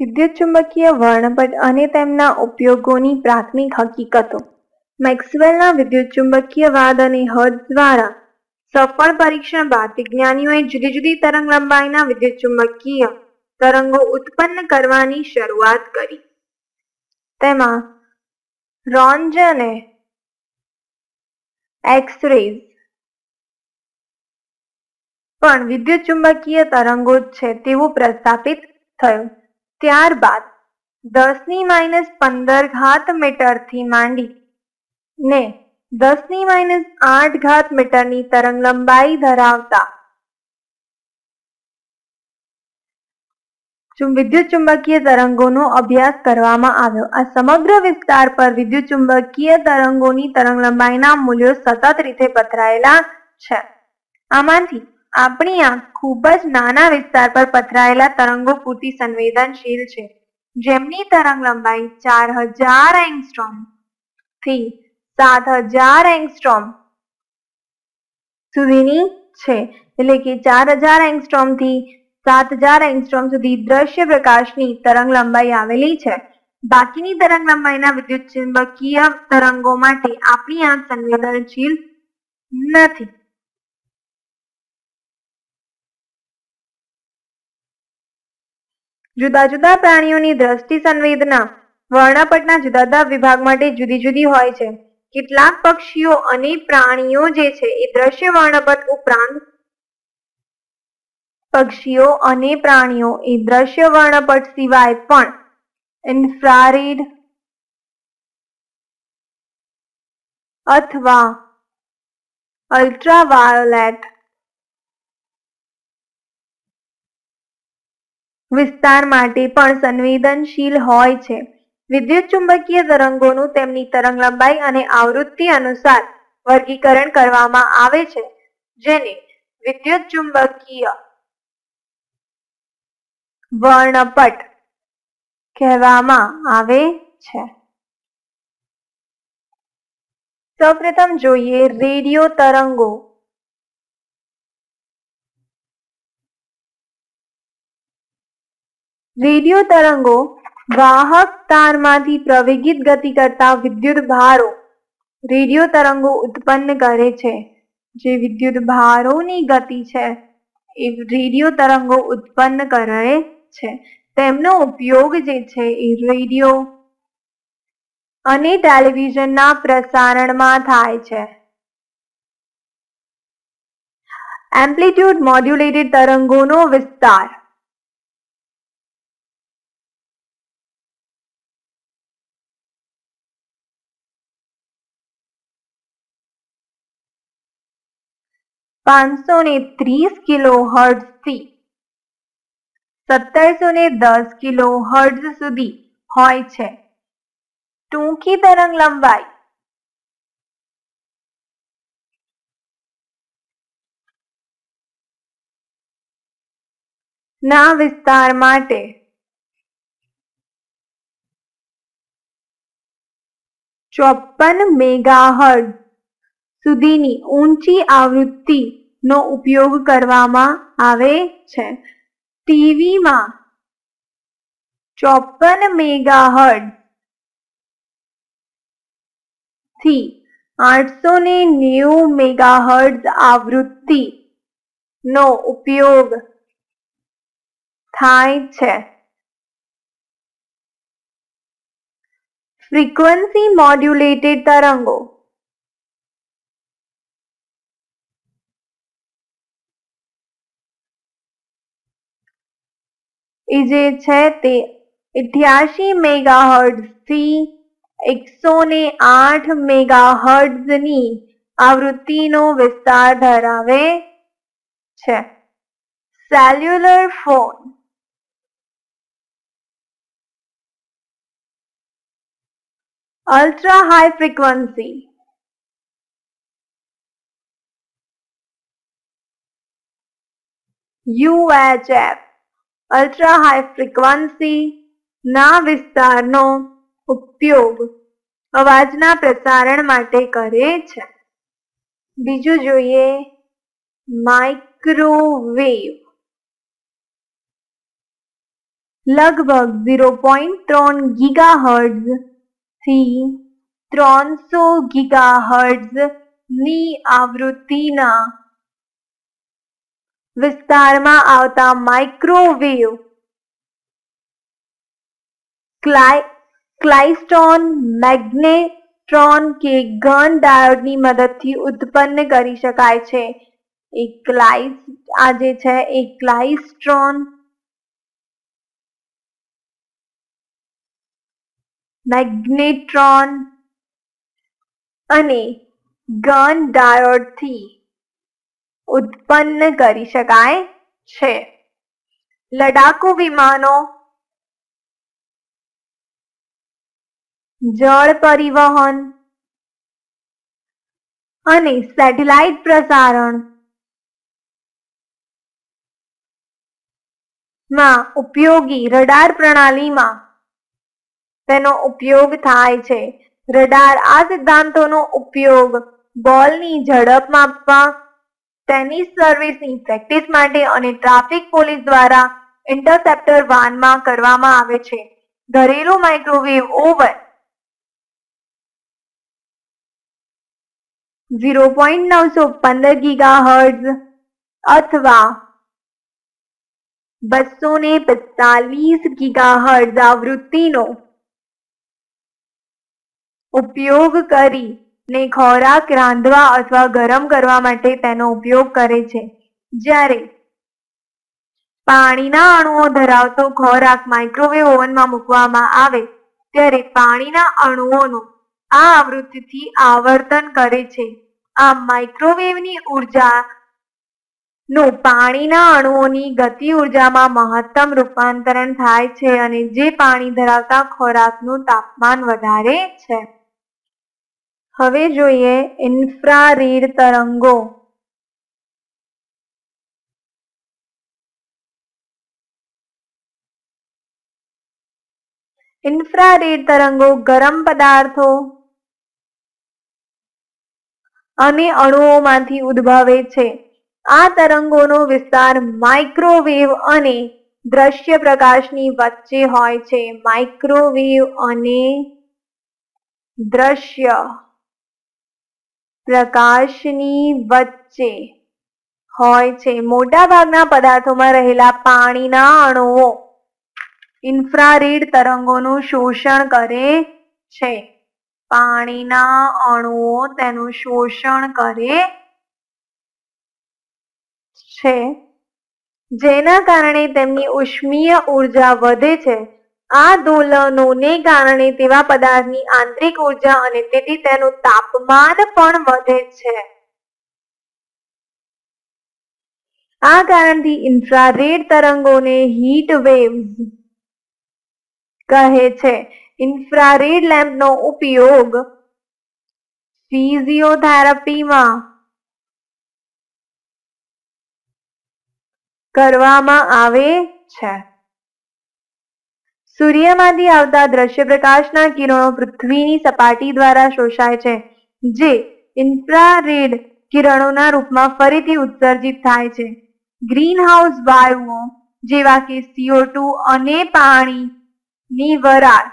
વિદ્યુત ચુંબકીય વર્ણપટ અને તેમના ઉપયોગોની પ્રાથમિક હકીકતો. મેક્સવેલના વિદ્યુત ચુંબકીયવાદ અને હદ દ્વારા સફળ પરીક્ષણ બાદ વિજ્ઞાનીઓએ જુદી જુદી તરંગ લંબાઈના વિદ્યુત ચુંબકીય તરંગો ઉત્પન્ન કરવાની શરૂઆત કરી. તેમાં રોન્જને એક્સ-રેઝ પણ વિદ્યુત ચુંબકીય તરંગો છે તેવું પ્રસ્થાપિત થયું. ત્યારબાદ દસની માઇનસ પંદર ઘાત મીટરથી માંડી ને દસની માઇનસ આઠ ઘાત મીટરની તરંગલંબાઈ ધરાવતા વિદ્યુત ચુંબકીય તરંગોનો અભ્યાસ કરવામાં આવ્યો. આ સમગ્ર વિસ્તાર પર વિદ્યુત ચુંબકીય તરંગોની તરંગલંબાઇના મૂલ્યો સતત રીતે પથરાયેલા છે. આમાંથી આપણી આંખ ખૂબ જ નાના વિસ્તાર પર પથરાયેલા તરંગો પૂરતી સંવેદનશીલ છે. જેમની તરંગલંબાઈ ચાર હજાર એંગસ્ટ્રોમથી સાત હજાર એંગસ્ટ્રોમ સુધીની છે. એટલે કે ચાર હજાર એંગસ્ટ્રોમથી સાત હજાર એંગસ્ટ્રોમ સુધી દ્રશ્ય પ્રકાશની તરંગલંબાઈ આવેલી છે. બાકીની તરંગલંબાઇના વિદ્યુત ચુંબકીય તરંગો માટે આપણી આંખ સંવેદનશીલ નથી. જુદા જુદા પ્રાણીઓની દ્રષ્ટિ સંવેદના વર્ણપટના જુદા જુદા વિભાગ માટે જુદી જુદી હોય છે. કેટલાક પક્ષીઓ અને પ્રાણીઓ જે છે એ દ્રશ્ય વર્ણપટ ઉપરાંત પક્ષીઓ અને પ્રાણીઓ એ દ્રશ્ય વર્ણપટ સિવાય પણ ઇન્ફ્રારેડ અથવા અલ્ટ્રાવાયોલેટ વિસ્તાર માટે પણ સંવેદનશીલ હોય છે. વિદ્યુત ચુંબકીય તરંગોનું તેમની તરંગલંબાઈ અને આવૃત્તિ અનુસાર વર્ગીકરણ કરવામાં આવે છે, જેને વિદ્યુત ચુંબકીય વર્ણપટ કહેવામાં આવે છે. સૌપ્રથમ જોઈએ રેડિયો તરંગો. રેડિયો તરંગો વાહક તારમાંથી પ્રવેગિત ગતિ કરતા વિદ્યુત ભારો રેડિયો તરંગો ઉત્પન્ન કરે છે. જે વિદ્યુત ભારોની ગતિ છે, એ રેડિયો તરંગો ઉત્પન્ન કરે છે. તેમનો ઉપયોગ જે છે, એ રેડિયો અને ટેલિવિઝનના પ્રસારણમાં થાય છે. એમ્પ્લિટ્યુડ મોડ્યુલેટેડ તરંગોનો વિસ્તાર પાંચસો ને ત્રીસ કિલો હર્ટ્ઝથી સત્તરસો ને દસ કિલો હર્ટ્ઝ સુધી હોય છે. ટૂંકી તરંગ લંબાઈ. ના વિસ્તાર માટે ચોપન મેગાહર્ટ્ઝ સુધીની ઊંચી આવૃત્તિનો ઉપયોગ કરવામાં આવે છે. ટીવીમાં ચોપન મેગાહર્ડથી આઠસો ને નેવું મેગાહર્ડ આવૃત્તિ નો ઉપયોગ થાય છે. ફ્રીક્વન્સી મોડ્યુલેટેડ તરંગો એ જે છે તે અઠ્યાસી મેગાહર્ટ્ઝથી એકસો ને આઠ મેગાહર્ટ્ઝની આવૃત્તિનો વિસ્તાર ધરાવે છે. Cellular phone. Ultra high frequency. UHF ultra high frequency ના વિસ્તારનો ઉપયોગ અવાજના પ્રસારણ માટે કરે છે. બીજું જોઈએ માઇક્રોવેવ. લગભગ ઝીરો પોઈન્ટ ત્રણ ગીગાહર્ટ્ઝથી ત્રણસો ગીગાહર્ટ્ઝની આવૃત્તિના વિસ્તારમાં આવતા માઇક્રોવેવ ક્લાઇસ્ટ્રોન મેગ્નેટ્રોન કે ઘન ડાયોડની મદદથી ઉત્પન્ન કરી શકાય છે. એક ક્લાઇસ આ જે છે એ ક્લાઇસ્ટ્રોન મેગ્નેટ્રોન અને ગન ડાયોડથી ઉત્પન્ન કરી શકાય છે. લડાકુ વિમાનો, જળ પરિવહન અને સેટેલાઇટ પ્રસારણમાં ઉપયોગી રડાર પ્રણાલીમાં તેનો ઉપયોગ થાય છે. રડાર આ સિદ્ધાંતોનો ઉપયોગ બોલની ઝડપ માપવા તેની સર્વિસની પ્રેક્ટિસ માટે અને ટ્રાફિક પોલીસ દ્વારા ઇન્ટરસેપ્ટર વાનમાં કરવામાં આવે છે. ઘરેલું માઇક્રોવેવ ઓવન ઝીરો પોઈન્ટ નવસો પંદર ગીગાહર્ટ્ઝ અથવા બસો ને પિસ્તાલીસ ગીગાહર્ટ્ઝ આવૃત્તિનો ઉપયોગ કરીને ખોરાક રાંધવા અથવા ગરમ કરવા માટે તેનો ઉપયોગ કરે છે. જ્યારે પાણીના અણુઓ ધરાવતો ખોરાક માઇક્રોવેવ ઓવનમાં મૂકવામાં આવે, ત્યારે પાણીના અણુઓનું આ આવૃત્તિથી આવર્તન કરે છે. આ માઇક્રોવેવની ઊર્જા નું પાણીના અણુઓની ગતિ ઉર્જામાં મહત્તમ રૂપાંતરણ થાય છે અને જે પાણી ધરાવતા ખોરાકનું તાપમાન વધારે છે. હવે જોઈએ ઇન્ફ્રારીડ તરંગો. ઇન્ફ્રારેડ તરંગો ગરમ પદાર્થો અને અણુઓમાંથી ઉદ્ભવે છે. આ તરંગોનો વિસ્તાર માઇક્રોવેવ અને દ્રશ્ય પ્રકાશની વચ્ચે હોય છે. માઇક્રોવેવ અને દ્રશ્ય પ્રકાશની વચ્ચે હોય છે. મોટાભાગના પદાર્થોમાં રહેલા પાણીના અણુઓ ઇન્ફ્રારેડ તરંગોનું શોષણ કરે છે. પાણીના અણુઓ તેનું શોષણ કરે છે. જેના કારણે તેમની ઉષ્મીય ઊર્જા વધે છે. આ કારણે તેવા પદાર્થની આંતરિક ઊર્જા અને તેથી તેનું તાપમાન પણ વધે છે. આ કારણથી ઇન્ફ્રારેડ તરંગોને હીટ વેવ્સ કહે છે. ઇન્ફ્રારેડ લેમ્પનો ઉપયોગ ફિઝિયોથેરાપીમાં કરવામાં આવે છે. સૂર્યમાંથી આવતા દ્રશ્ય પ્રકાશના કિરણો પૃથ્વીની સપાટી દ્વારા શોષાય છે, જે ઇન્ફ્રારેડ કિરણોના રૂપમાં ફરીથી ઉત્સર્જિત થાય છે. ગ્રીનહાઉસ વાયુઓ, જેવા કે સીઓ ટુ અને પાણીની વરાળ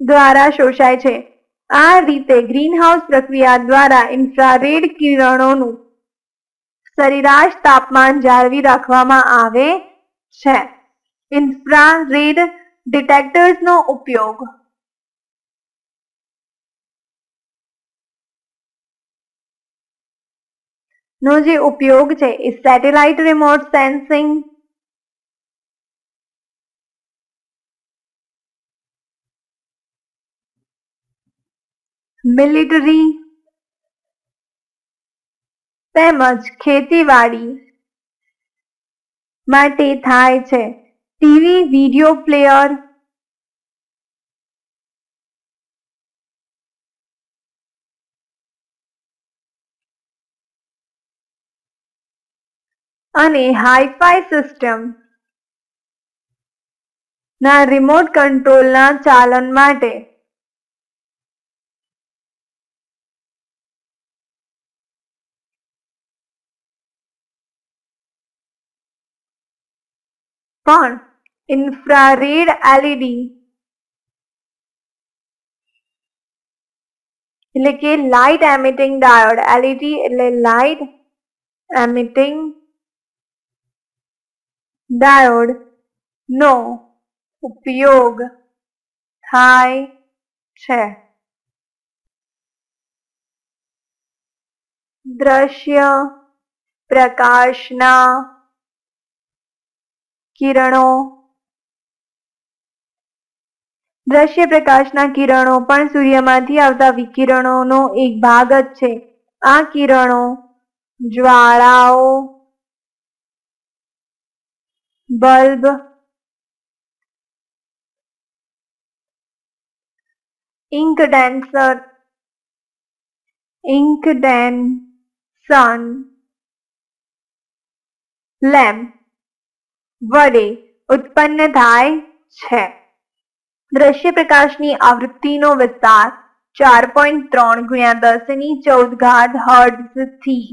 દ્વારા શોષાય છે. આ રીતે ગ્રીનહાઉસ પ્રક્રિયા દ્વારા ઇન્ફ્રારેડ કિરણોનું સરેરાશ તાપમાન જાળવી રાખવામાં આવે છે. ઇન્ફ્રારેડ ડિટેક્ટર્સનો ઉપયોગ. નો જે ઉપયોગ છે એ સેટેલાઇટ રિમોટ સેન્સિંગ મિલિટરી તેમજ ખેતીવાડી માટે થાય છે. ટીવી વીડિયો પ્લેયર અને હાઈફાઈ સિસ્ટમ ના રિમોટ કંટ્રોલના ચાલન માટે. પણ ઇન્ફ્રારેડ એલઈડી એટલે કે લાઇટ એમિટિંગ ડાયોડ એલઈડી એટલે લાઇટ એમિટિંગ ડાયોડ નો ઉપયોગ થાય છે દ્રશ્ય પ્રકાશના કિરણો દ્રશ્ય પ્રકાશના કિરણો પણ સૂર્યમાંથી આવતા વિકિરણોનો એક ભાગ જ છે. આ કિરણો જ્વાળાઓ, બલ્બ ઇન્ક ડેન્સર ઇન્ક ડેન સન લેમ્પ વડે ઉત્પન્ન થાય છે. દ્રશ્ય પ્રકાશની આવૃત્તિનો વિસ્તાર ચાર પોઈન્ટ ત્રણ ગુણ્યા દસની ચૌદ ઘાતથી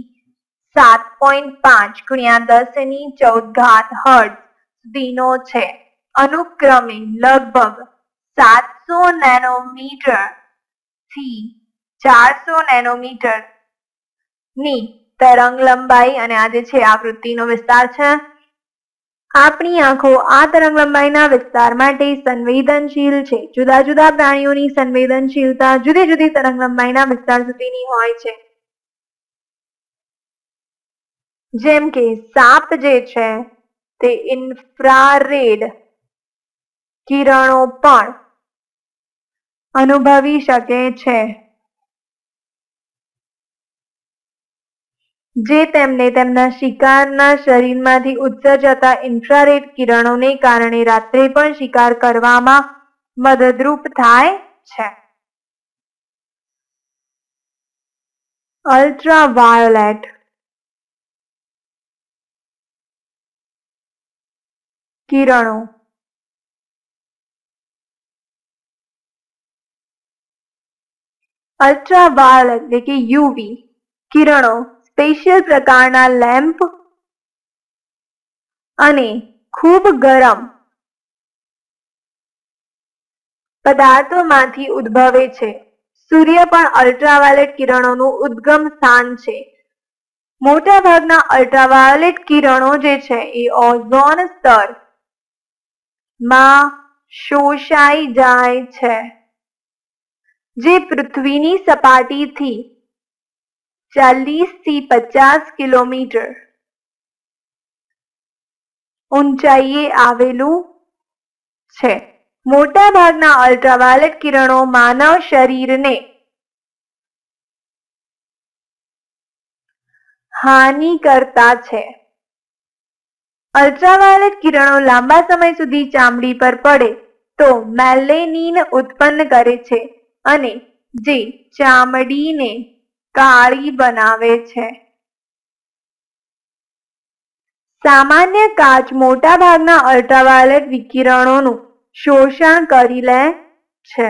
સાત પોઈન્ટ પાંચ ગુણ્યા દસની ચૌદ ઘાત હર્ટ્ઝ સુધીનો છે. અનુક્રમે લગભગ સાતસો નેનોમીટરથી ચારસો નેનોમીટરની તરંગ લંબાઈ અને આજે છે આવૃત્તિનો વિસ્તાર છે આપણી આંખો આ તરંગલંબાઈના વિસ્તાર માટે સંવેદનશીલ છે. જુદા જુદા પ્રાણીઓની સંવેદનશીલતા જુદી જુદી તરંગલંબાઈના વિસ્તાર સુધીની હોય છે. જેમ કે સાપ જે છે તે ઇન્ફ્રારેડ કિરણો પણ અનુભવી શકે છે. જે તેમને તેમના શિકારના શરીરમાંથી ઉત્સર્જાતા ઇન્ફ્રારેડ કિરણોને કારણે રાત્રે પણ શિકાર કરવામાં મદદરૂપ થાય છે. અલ્ટ્રાવાયોલેટ. કિરણો. અલ્ટ્રાવાયોલેટ એટલે કે યુવી કિરણો. સ્પેશિયલ પ્રકારના લેમ્પ અને ખૂબ ગરમ પદાર્થોમાંથી ઉદ્ભવે છે. સૂર્ય પણ અલ્ટ્રાવાયોલેટ કિરણોનું ઉદ્ગમ સ્થાન છે. મોટા ભાગના અલ્ટ્રાવાયોલેટ કિરણો જે છે એ ઓઝોન સ્તરમાં શોષાઈ જાય છે. જે પૃથ્વીની સપાટીથી ચાલીસથી પચાસ કિલોમીટર. ઊંચાઈએ આવેલું છે. મોટા ભાગના અલ્ટ્રાવાયોલેટ કિરણો માનવ શરીરને હાનિ કરતા છે. અલ્ટ્રાવાયોલેટ કિરણો લાંબા સમય સુધી ચામડી પર પડે તો મેલેનિન ઉત્પન્ન કરે છે અને જે ચામડીને કાળી બનાવે છે. સામાન્ય કાચ મોટા ભાગના અલ્ટ્રાવાયોલેટ વિકિરણોનું શોષણ કરી લે છે.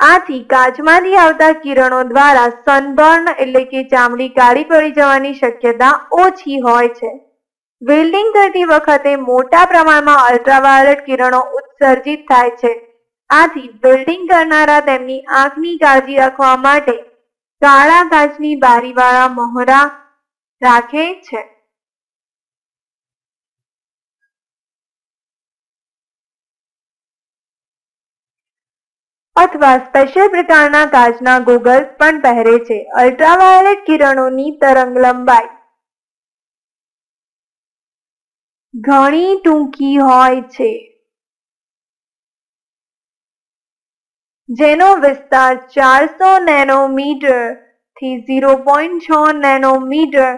આથી કાચમાંથી આવતા કિરણો દ્વારા સનબર્ન એટલે કે ચામડી કાળી પડી જવાની શક્યતા ઓછી હોય છે. વેલ્ડિંગ કરતી વખતે મોટા પ્રમાણમાં અલ્ટ્રાવાયોલેટ કિરણો ઉત્સર્જિત થાય છે. આથી વેલ્ડિંગ કરનારા તેમની આંખની કાળજી રાખવા માટે કાળા કાચની બારીવાળા મોહરા રાખે છે. અથવા સ્પેશિયલ પ્રકારના કાચના ગોગલ્સ પણ પહેરે છે. અલ્ટ્રાવાયોલેટ કિરણોની તરંગ લંબાઈ. ઘણી ટૂંકી હોય છે. જેનો વિસ્તાર ચારસો નેનોમીટરથી ઝીરો પોઈન્ટ છ નેનોમીટર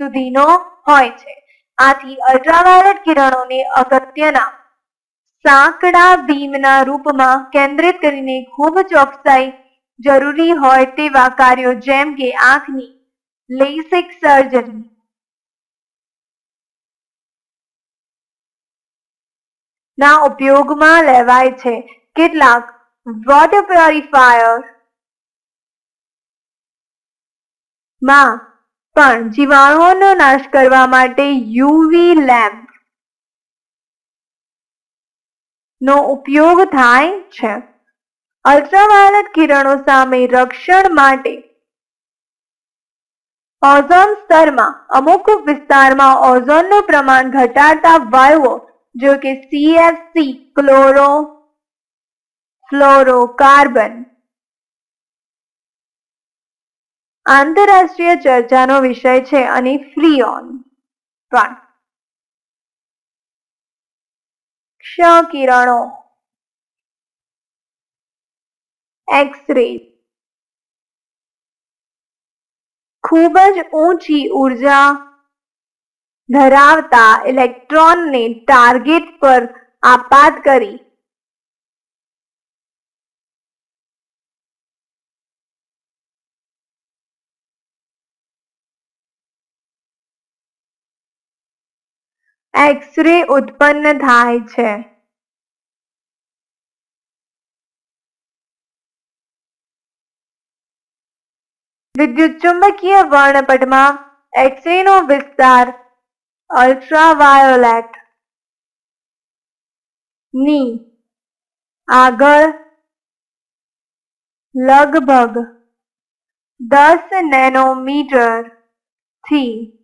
સુધીનો હોય છે. આથી અલ્ટ્રાવાયોલેટ કિરણોને અગત્યના સાંકડા બીમના રૂપમાં કેન્દ્રિત કરીને ખૂબ ચોકસાઈ જરૂરી હોય તેવા કાર્યો જેમ કે આંખની લેસિક સર્જરી. ના ઉપયોગમાં લેવાય છે. કેટલાક વોટર પ્યોરિફાયરમાં, પણ જીવાણુઓનો નાશ કરવા માટે યુવી લેમ્પ નો ઉપયોગ થાય છે. અલ્ટ્રાવાયોલેટ કિરણો સામે રક્ષણ માટે ઓઝોન સ્તરમાં, અમુક વિસ્તારમાં ઓઝોનનું પ્રમાણ ઘટાડતા વાયુઓ જો કે સીએફસી ક્લોરો ફ્લોરોકાર્બન આંતરરાષ્ટ્રીય ચર્ચાનો વિષય છે અને ફ્રીઓન પણ ક્ષ એક્સ રે ખૂબ જ ઊંચી ઊર્જા ધરાવતા ઇલેક્ટ્રોનને ટાર્ગેટ પર આપાત કરી એક્સ-રે ઉત્પન્ન થાય છે. વિદ્યુતચુંબકીય વર્ણપટમાં એક્સરે નો વિસ્તાર અલ્ટ્રાવાયોલેટની આગળ લગભગ દસ નેનોમીટરથી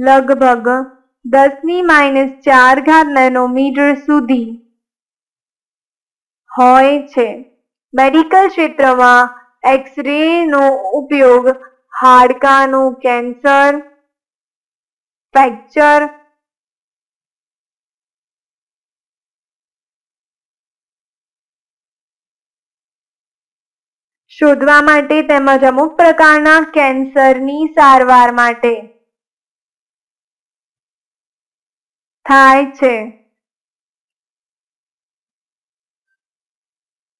લગભગ દસની માઇનસ ચાર ઘાત નેનોમીટર સુધી હોય છે. મેડિકલ ક્ષેત્રમાં એક્સ-રે નો ઉપયોગ હાડકાનું કેન્સર, ફ્રેક્ચર, શોધવા માટે તેમજ અમુક પ્રકારના કેન્સરની સારવાર માટે થાય છે.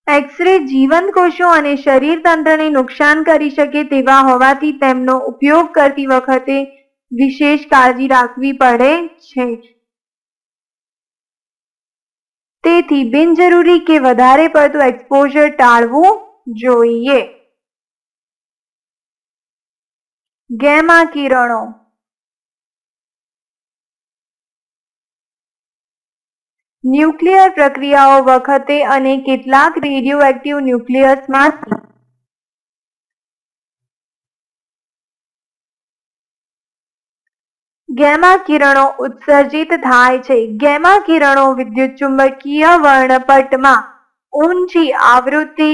એક્સ-રે જીવંત કોષો અને શરીર તંત્રને નુકસાન કરી શકે તેવા હોવાથી તેમનો ઉપયોગ કરતી વખતે વિશેષ કાળજી રાખવી પડે છે. તેથી બિનજરૂરી કે વધારે પડતું એક્સપોઝર ટાળવું જોઈએ. ગેમા કિરણો ન્યુક્લિયર પ્રક્રિયાઓ વખતે અને કેટલાક રેડિયોએક્ટિવ ન્યુક્લિયસમાંથી ગેમા કિરણો ઉત્સર્જિત થાય છે. ગેમા કિરણો વિદ્યુત ચુંબકીય વર્ણપટમાં ઊંચી આવૃત્તિ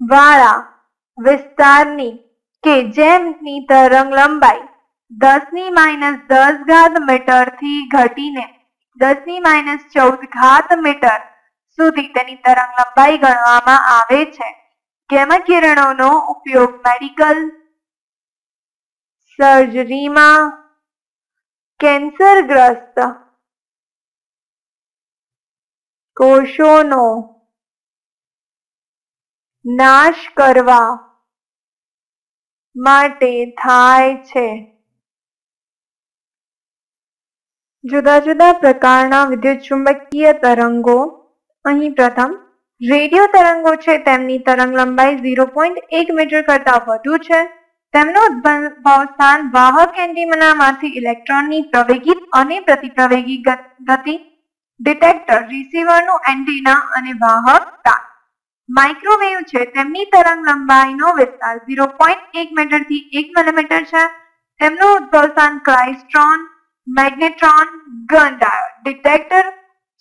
વાળા વિસ્તારની કે જેમની તરંગલંબાઈ દસની માઇનસ દસ ઘાત મીટરથી ઘટીને દસની માઇનસ ચૌદ ઘાત મીટર સુધી તેની તરંગ લંબાઈ ગણવામાં આવે છે. ગેમા કિરણોનો ઉપયોગ મેડિકલ સર્જરીમાં કેન્સરગ્રસ્ત કોષોનો નાશ કરવા માટે થાય છે. જુદા જુદા પ્રકારના વિદ્યુતચુંબકીય તરંગો. અહીં પ્રથમ, રેડિયો તરંગો છે. તેમની તરંગલંબાઈ ઝીરો પોઈન્ટ એક મીટર કરતા વધુ છે. તેમનો ઉદ્ભવ સ્થાન વાહક એન્ટીમનામાંથી ઇલેક્ટ્રોનની પ્રવેગિત અને પ્રતિપ્રવેગી ગતિ ડિટેક્ટર, રિસીવરનું એન્ટીના અને વાહક તાર. માઇક્રોવેવ છે. તેમની તરંગ લંબાઈનો વિસ્તાર ઝીરો પોઈન્ટ એક મીટરથી એક મિલીમીટર છે. તેમનું ઉદ્ભવ સ્થાન klystron magnetron gun diode. Detector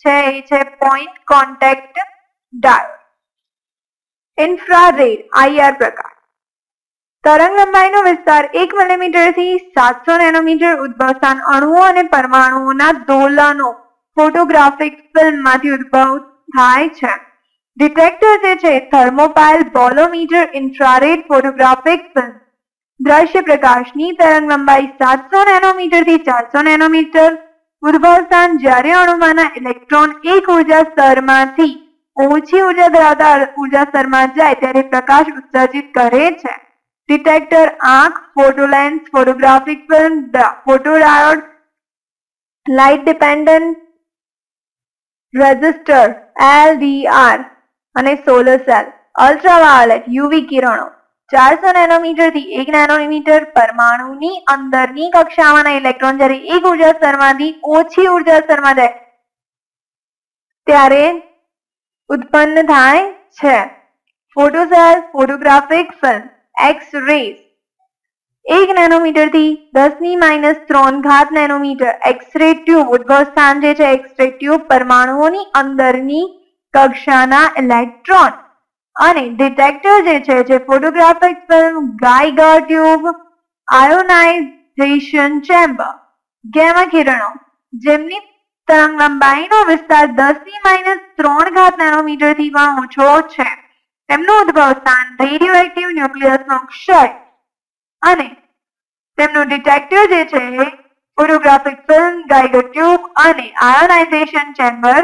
છે, એ છે point contact diode. Infrared IR પ્રકાર. તરંગ લંબાઈનો વિસ્તાર એક મિલીમીટરથી સાતસો નેનોમીટર ઉદ્ભવ સ્થાન અણુઓ અને પરમાણુઓના દોલનો ફોટોગ્રાફિક ફિલ્મમાંથી ઉદ્ભવ થાય છે. ડિટેક્ટર જે છે thermopile bolometer infrared photographic film દ્રશ્ય પ્રકાશની તરંગ લંબાઈ સાતસો નેનોમીટરથી ચારસો નેનોમીટર. ઉદભવસ્થાન જ્યારે અણુમાંના ઇલેક્ટ્રોન એક ઊર્જા સ્તરમાંથી ઓછી ઊર્જા ધરાવતા ઊર્જા સ્તરમાં જાય ત્યારે પ્રકાશ ઉત્સર્જિત કરે છે. ડિટેક્ટર, આંખ photo lens photographic film photodiode light dependent, resistor L D R અને solar cell, ultraviolet, U V કિરણો. ચારસો નેનોમીટરથી એક નેનોમીટર પરમાણુની અંદરની કક્ષામાંના ઇલેક્ટ્રોન જ્યારે એક ઊર્જા સ્તરમાંથી ઓછી ઊર્જા સ્તરમાં જાય, ત્યારે ઉત્પન્ન થાય છે. Photocell photographic film X rays એક નેનોમીટરથી દસની માઇનસ ત્રણ ઘાત નેનોમીટર એક્સરે ટ્યુબ ઉદ્ભવ સ્થાન જે છે એક્સરે ટ્યુબ પરમાણુઓની અંદરની કક્ષાના ઇલેક્ટ્રોન અને ડિટેક્ટર જે છે, જે photographic film tube ionisation chamber gamma કિરણો, જેમની તરંગ લંબાઈનો વિસ્તાર દસની માઇનસ ત્રણ ઘાત નેનોમીટરથી પણ ઓછો છે. તેમનું ઉદ્ભવ સ્થાન રેડિયો એક્ટિવ ન્યુક્લિયસનો ક્ષય. અને તેમનું ડિટેક્ટર જે છે ફોટોગ્રાફિક ફિલ્મ ગાયગર ટ્યુબ અને આયોનાઇઝેશન ચેમ્બર